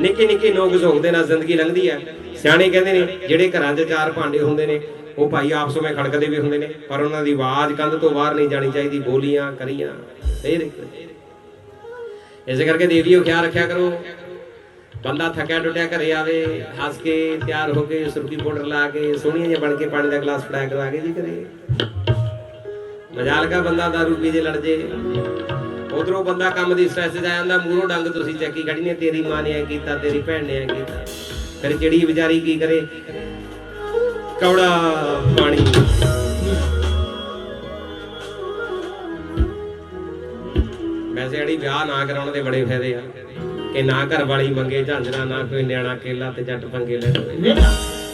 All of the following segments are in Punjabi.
ਨਿੱਕੇ ਨਿੱਕੇ ਨੋਕ ਝੋਕ ਦੇ ਨਾਲ ਜ਼ਿੰਦਗੀ ਲੰਘਦੀ ਹੈ ਸਿਆਣੇ ਕਹਿੰਦੇ ਨੇ, ਜਿਹੜੇ ਘਰਾਂ 'ਚ ਚਾਰ ਭਾਂਡੇ ਹੁੰਦੇ ਨੇ, ਉਹ ਭਾਈ ਆਪਸ ਵਿੱਚ ਖੜਕਦੇ ਵੀ ਹੁੰਦੇ ਨੇ, ਪਰ ਉਹਨਾਂ ਦੀ ਆਵਾਜ਼ ਕੰਧ ਤੋਂ ਬਾਹਰ ਨਹੀਂ ਜਾਣੀ ਚਾਹੀਦੀ, ਬੋਲੀਆਂ ਕਰੀਆਂ। ਇਹ ਇਸੇ ਕਰਕੇ ਦੇਵੀਓ, ਖਿਆਲ ਰੱਖਿਆ ਕਰੋ। ਬੰਦਾ ਥੱਕਿਆ ਟੁੱਟਿਆ ਘਰੇ ਆਵੇ, ਹੱਸ ਕੇ ਤਿਆਰ ਹੋ ਕੇ ਸੁਰਖੀ ਪਾਊਡਰ ਲਾ ਕੇ, ਸੋਹਣੀਆਂ ਜਿਹਾ ਬਣ ਕੇ ਪਾਣੀ ਦਾ ਗਲਾਸ ਫੜਾਇਆ ਕਰਵਾ ਕੇ ਜੀ ਕਰੇ ਮਜਾਲ ਕਾ ਬੰਦਾ ਦਾਰੂ ਪੀ ਜੇ ਲੜ ਜੇ। ਉਧਰੋਂ ਬੰਦਾ ਕੰਮ ਦੀ ਸਟ੍ਰੈਸ 'ਚ ਜਾਂਦਾ, ਮੂਹਰੋਂ ਡੰਗ ਤੁਸੀਂ ਚੱਕੀ ਖੜੀ ਨੇ, ਤੇਰੀ ਮਾਂ ਨੇ ਐ ਕੀਤਾ, ਤੇਰੀ ਭੈਣ ਨੇ ਐ ਕੀਤਾ। ਫਿਰ ਜਿਹੜੀ ਵਿਚਾਰੀ ਕੀ ਕਰੇ? ਕੌੜਾ ਪਾਣੀ। ਵੈਸੇ ਜਿਹੜੀ ਵਿਆਹ ਨਾ ਕਰਾਉਣ ਦੇ ਬੜੇ ਫਾਇਦੇ ਆ। ਕਿ ਨਾ ਘਰ ਵਾਲੀ ਮੰਗੇ ਝਾਂਜਰਾ, ਨਾ ਕੋਈ ਨਿਆਣਾ ਕੇਲਾ ਤੇ ਜੱਟ ਪੰਗੇ ਲੈ ਲਵੇ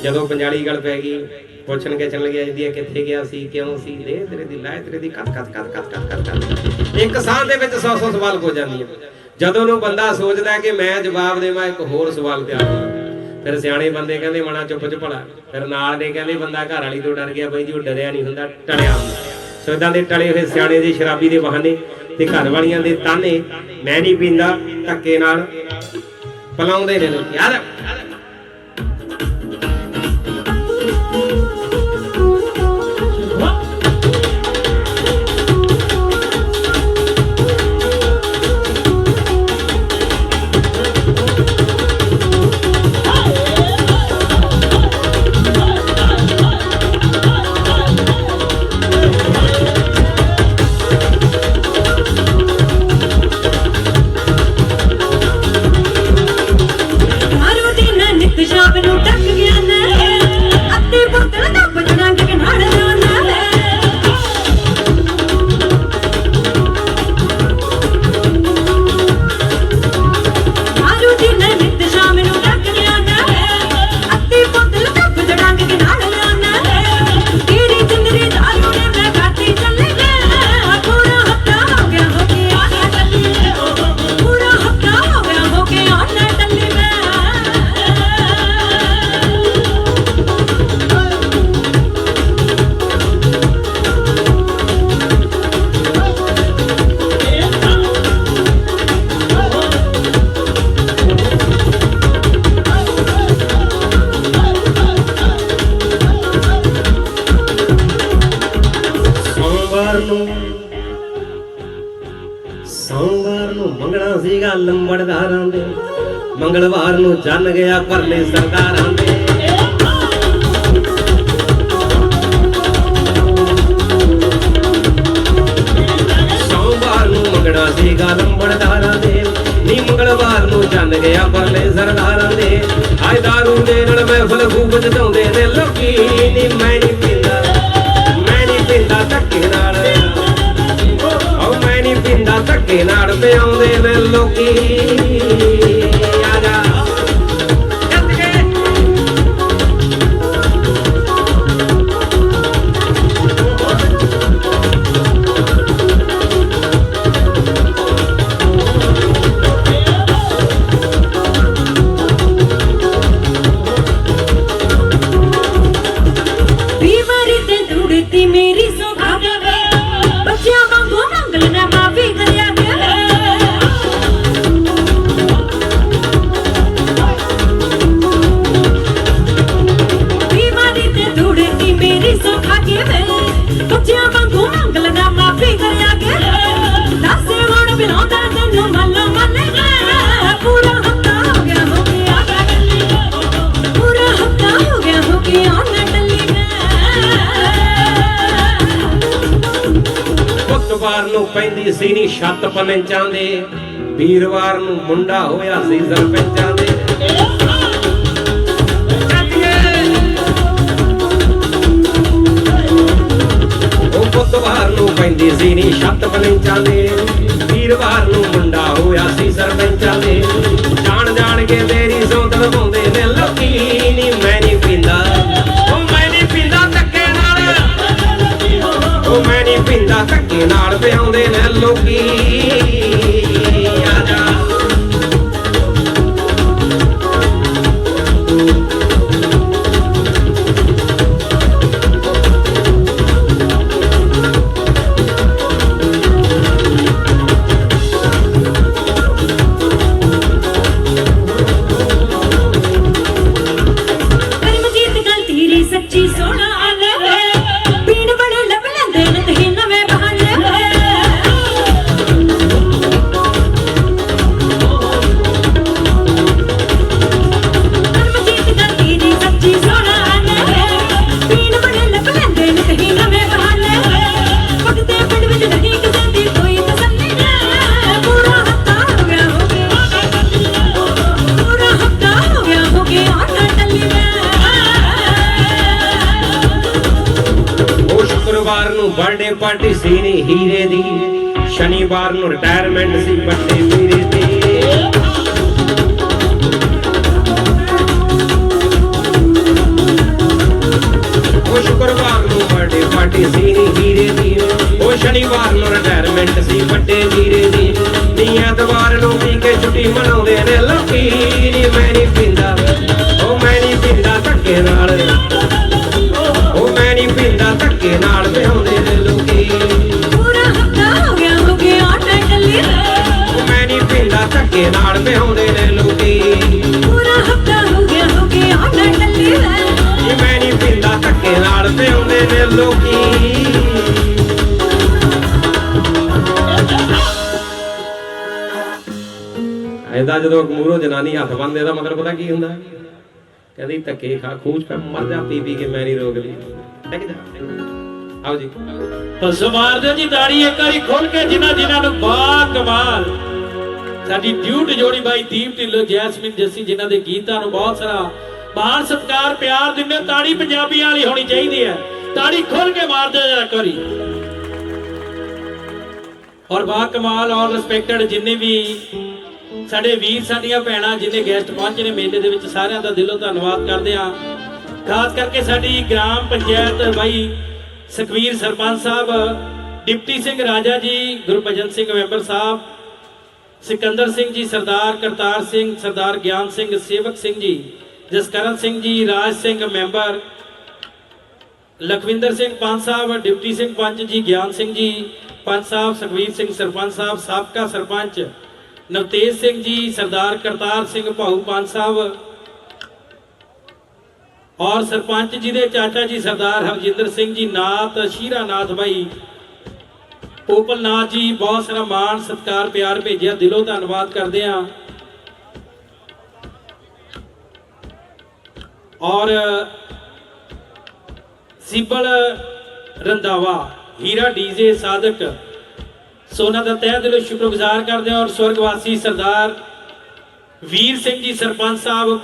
ਜਦੋਂ ਪੰਜਾਲੀ ਗੱਲ ਪੈ ਗਈ, ਪੁੱਛਣ ਕੇ ਚੱਲ ਗਿਆ ਜਾਂਦੀ ਕਿੱਥੇ ਗਿਆ ਸੀ, ਕਿਉਂ ਸੀ? ਦੇ ਤੇਰੇ ਦੀ ਲਾਇ, ਤੇਰੇ ਦੀ ਕੱਤ ਕੱਤ ਕੱਤ ਕੱਤ ਕੱਤ ਕੱਤ ਇੱਕ ਸਾਹ ਦੇ ਵਿੱਚ 100 100 ਸਵਾਲ ਹੋ ਜਾਂਦੀਆਂ। ਜਦੋਂ ਨੂੰ ਬੰਦਾ ਸੋਚਦਾ ਕਿ ਮੈਂ ਜਵਾਬ ਦੇਵਾਂ, ਇੱਕ ਹੋਰ ਸਵਾਲ ਤਿਆਰ ਹੁੰਦਾ ਫਿਰ ਸਿਆਣੇ ਬੰਦੇ ਕਹਿੰਦੇ ਮਣਾ ਚੁੱਪ ਚੁੱਪੜਾ ਫਿਰ ਨਾਲ ਦੇ ਕਹਿੰਦੇ, ਬੰਦਾ ਘਰ ਵਾਲੀ ਤੋਂ ਡਰ ਗਿਆ, ਬਈ ਜੀ ਉਹ ਡਰਿਆ ਨਹੀਂ ਹੁੰਦਾ, ਟਲਿਆ ਸੋ ਇਦਾਂ ਦੇ ਟਲੇ ਹੋਏ ਸਿਆਣੇ ਦੇ ਸ਼ਰਾਬੀ ਦੇ ਬਹਾਨੇ ਤੇ ਘਰ ਵਾਲੀਆਂ ਦੇ ਤਾਨੇ ਮੈਂ ਨਹੀਂ ਪੀਂਦਾ, ਧੱਕੇ ਨਾਲ ਪਲਾਉਂਦੇ ਨੇ ਯਾਰ ਲੰਬੜਦਾਰਾਂ ਦੇ। ਮੰਗਲਵਾਰ ਨੂੰ ਜਨ ਗਿਆ ਪਰਲੇ ਸਰਦਾਰਾਂ ਦੇ। ਸੋਮਵਾਰ ਨੂੰ ਮੰਗਣਾ ਸੀਗਾ ਲੰਬੜਦਾਰਾਂ ਦੇ। ਨੀ ਮੰਗਲਵਾਰ ਨੂੰ ਜਨ ਗਿਆ ਪਰਲੇ ਸਰਦਾਰਾਂ ਦੇ। ਹਾਏ ਦਾਰੂ ਦੇ ਨਾਲ ਮਹਿਫਲ ਖੂਬ ਜਤਾਉਂਦੇ ਨੇ। ਲੋਕੀ ਨੀ ਮੈਂ ਨਹੀਂ ਪੀਂਦਾ, ਮੈਂ ਨਹੀਂ ਪੀਂਦਾ ਧੱਕੇ ਨਾਲ। ਉਹ ਮੈਂ ਨਹੀਂ ਪੀਂਦਾ ਧੱਕੇ ਨਾਲ ਪਿਆਉਂਦੇ ਨੇ ਲੋਕੀ। ਬੁੱਧਵਾਰ ਨੂੰ ਪੈਂਦੀ ਸੀ ਨੀ ਛੱਤ ਪਲੰਚਾਂ ਦੇ। ਵੀਰਵਾਰ ਨੂੰ ਮੁੰਡਾ ਹੋਇਆ ਸੀ ਸਰਪੰਚਾਂ ਦੇ। ਉਹ ਬੁੱਧਵਾਰ ਨੂੰ ਪੈਂਦੀ ਸੀ ਨੀ ਛੱਤ ਪਲੰਚਾਂ ਦੇ। ਵੀਰਵਾਰ ਨੂੰ ਮੁੰਡਾ ਹੋਇਆ ਸੀ ਸਰਪੰਚਾਂ ਦੇ। ਜਾਣ ਜਾਣ ਕੇ ਮੇਰੀ ਸੌਂਦ ਲਵਾਉਂਦੇ ਧੱਕੇ ਨਾਲ ਪਿਆਉਂਦੇ ਨੇ ਲੋਕੀ। ਪਾਰਟੀ ਸੀ ਨੀ ਹੀਰੇ ਦੀ, ਸ਼ਨੀਵਾਰ ਨੂੰ ਰਿਟਾਇਰਮੈਂਟ ਸੀ ਵੱਡੇ ਵੀਰੇ ਦੀ। ਉਹ ਸ਼ੁੱਕਰਵਾਰ ਨੂੰ ਬਰਥਡੇ ਪਾਰਟੀ ਸੀ ਨੀ ਹੀਰੇ ਦੀ। ਉਹ ਸ਼ਨੀਵਾਰ ਨੂੰ ਰਿਟਾਇਰਮੈਂਟ ਸੀ ਵੱਡੇ ਵੀਰੇ ਦੀ। ਨੀ ਐਤਵਾਰ ਨੂੰ ਪੀ ਕੇ ਛੁੱਟੀ ਮਨਾਉਂਦੇ ਨੇ ਲੋਕੀ। ਵਿਆਉਂਦੇ ਐਦਾ ਜਦੋਂ ਮੂਰੋ ਜਨਾਨੀ ਹੱਥ ਬੰਨਦੇ ਦਾ ਮਤਲਬ ਪਤਾ ਕੀ ਹੁੰਦਾ? ਕਹਿੰਦੀ ਧੱਕੇ ਖਾ, ਖੂਚ ਕਰ ਮਰ ਜਾ ਪੀ ਪੀ ਕੇ ਮੈਂ ਨਹੀਂ ਰੋਕਦੀ ਟਿਕ ਜਾ। ਆਓ ਜੀ। ਹੱਸ ਮਾਰਦੇ ਜੀ ਦਾੜੀ ਇੱਕ ਵਾਰੀ ਖੋਲ ਕੇ ਜਿਨ੍ਹਾਂ ਜਿਨ੍ਹਾਂ ਨੂੰ ਬਾ ਕਮਾਲ। ਸਾਡੀ ਡਿਊਟ ਜੋੜੀ ਬਾਈ ਦੀਪ ਢਿੱਲੋ, ਜੈਸਮਿਨ ਜੱਸੀ ਜਿਨ੍ਹਾਂ ਦੇ ਗੀਤਾਂ ਨੂੰ ਬਹੁਤ ਸਾਰਾ ਮਾਣ, ਸਤਿਕਾਰ, ਪਿਆਰ ਦਿੰਦੇ ਹੋ। ਤਾੜੀ ਪੰਜਾਬੀ ਵਾਲੀ ਹੋਣੀ ਚਾਹੀਦੀ ਹੈ। ਤਾੜੀ ਖੋਲ ਕੇ ਮਾਰਦੇ ਜਰਾ ਕਰੀ ਔਰ ਬਾ ਕਮਾਲ ਔਰ ਰਿਸਪੈਕਟਡ ਜਿੰਨੇ ਵੀ ਸਾਡੇ ਵੀਰ ਸਾਡੀਆਂ ਭੈਣਾਂ, ਜਿੰਨੇ ਗੈਸਟ ਪਹੁੰਚੇ ਨੇ ਮੇਲੇ ਦੇ ਵਿੱਚ, ਸਾਰਿਆਂ ਦਾ ਦਿਲੋਂ ਧੰਨਵਾਦ ਕਰਦੇ ਹਾਂ। ਖਾਸ ਕਰਕੇ ਸਾਡੀ ਗ੍ਰਾਮ ਪੰਚਾਇਤ ਬਾਈ ਸੁਖਵੀਰ ਸਰਪੰਚ ਸਾਹਿਬ, ਡਿਪਟੀ ਸਿੰਘ ਰਾਜਾ ਜੀ ਗੁਰਭਜਨ ਸਿੰਘ ਮੈਂਬਰ ਸਾਹਿਬ, ਸਿਕੰਦਰ ਸਿੰਘ ਜੀ, ਸਰਦਾਰ ਕਰਤਾਰ ਸਿੰਘ, ਸਰਦਾਰ ਗਿਆਨ ਸਿੰਘ, ਸੇਵਕ ਸਿੰਘ ਜੀ, ਜਸਕਰਨ ਸਿੰਘ ਜੀ, ਰਾਜ ਸਿੰਘ ਮੈਂਬਰ ਲਖਵਿੰਦਰ ਸਿੰਘ ਪੰਜ ਸਾਹਿਬ, ਡਿਪਟੀ ਸਿੰਘ ਪੰਚ ਜੀ, ਗਿਆਨ ਸਿੰਘ ਜੀ ਪੰਚ ਸਾਹਿਬ, ਸੁਖਵੀਰ ਸਿੰਘ ਸਰਪੰਚ ਸਾਹਿਬ, ਸਾਬਕਾ ਸਰਪੰਚ ਨਵਤੇਜ ਸਿੰਘ ਜੀ, ਸਰਦਾਰ ਕਰਤਾਰ ਸਿੰਘ ਭਾਊ ਪੰਜ ਸਾਹਿਬ ਔਰ ਸਰਪੰਚ ਜੀ ਦੇ ਚਾਚਾ ਜੀ ਸਰਦਾਰ ਹਰਜਿੰਦਰ ਸਿੰਘ ਜੀ, ਨਾਥ ਸ਼ੀਰਾ ਨਾਥ ਬਾਈ ਪੋਪਲ ਨਾਥ ਜੀ, ਬਹੁਤ ਸਾਰਾ ਮਾਣ ਸਤਿਕਾਰ ਪਿਆਰ ਭੇਜਿਆ, ਦਿਲੋਂ ਧੰਨਵਾਦ ਕਰਦੇ ਆ ਔਰ ਸਿਬਲ ਰੰਦਾਵਾ ਹੀਰਾ ਡੀਜੇ ਸਾਧਕ ਸੋਨਾ ਦਾ ਤਹਿ ਦਿਲੋਂ ਸ਼ੁਕਰਗੁਜ਼ਾਰ ਕਰਦੇ ਹਾਂ ਔਰ ਸਵਰਗਵਾਸੀ ਸਰਦਾਰ ਵੀਰ ਸਿੰਘ ਜੀ ਸਰਪੰਚ ਸਾਹਿਬ